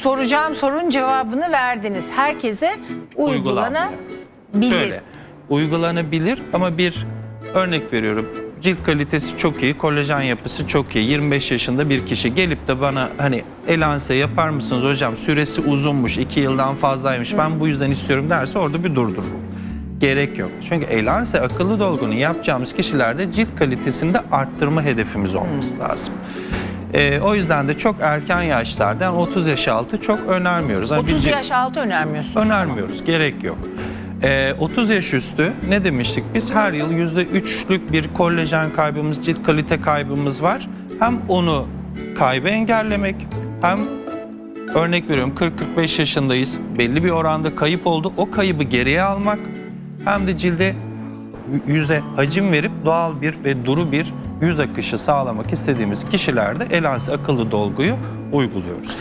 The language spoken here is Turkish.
soracağım sorunun cevabını verdiniz. Herkese uygulanabilir. Şöyle, uygulanabilir ama bir örnek veriyorum. Cilt kalitesi çok iyi, kolajen yapısı çok iyi. 25 yaşında bir kişi gelip de bana hani elanse yapar mısınız hocam süresi uzunmuş, 2 yıldan fazlaymış ben bu yüzden istiyorum derse orada bir durdururum. Gerek yok. Çünkü elanse akıllı dolgunu yapacağımız kişilerde cilt kalitesinde arttırma hedefimiz olması lazım. Ee, o yüzden de çok erken yaşlarda yani 30 yaş altı çok önermiyoruz. Bir 30 cilt- yaş altı önermiyorsun. önermiyoruz. Gerek yok. Ee, 30 yaş üstü ne demiştik biz? Her yıl %3'lük bir kollajen kaybımız, cilt kalite kaybımız var. Hem onu kaybı engellemek hem örnek veriyorum 40-45 yaşındayız. Belli bir oranda kayıp oldu. O kaybı geriye almak hem de cilde yüze hacim verip doğal bir ve duru bir yüz akışı sağlamak istediğimiz kişilerde Elansi akıllı dolguyu uyguluyoruz.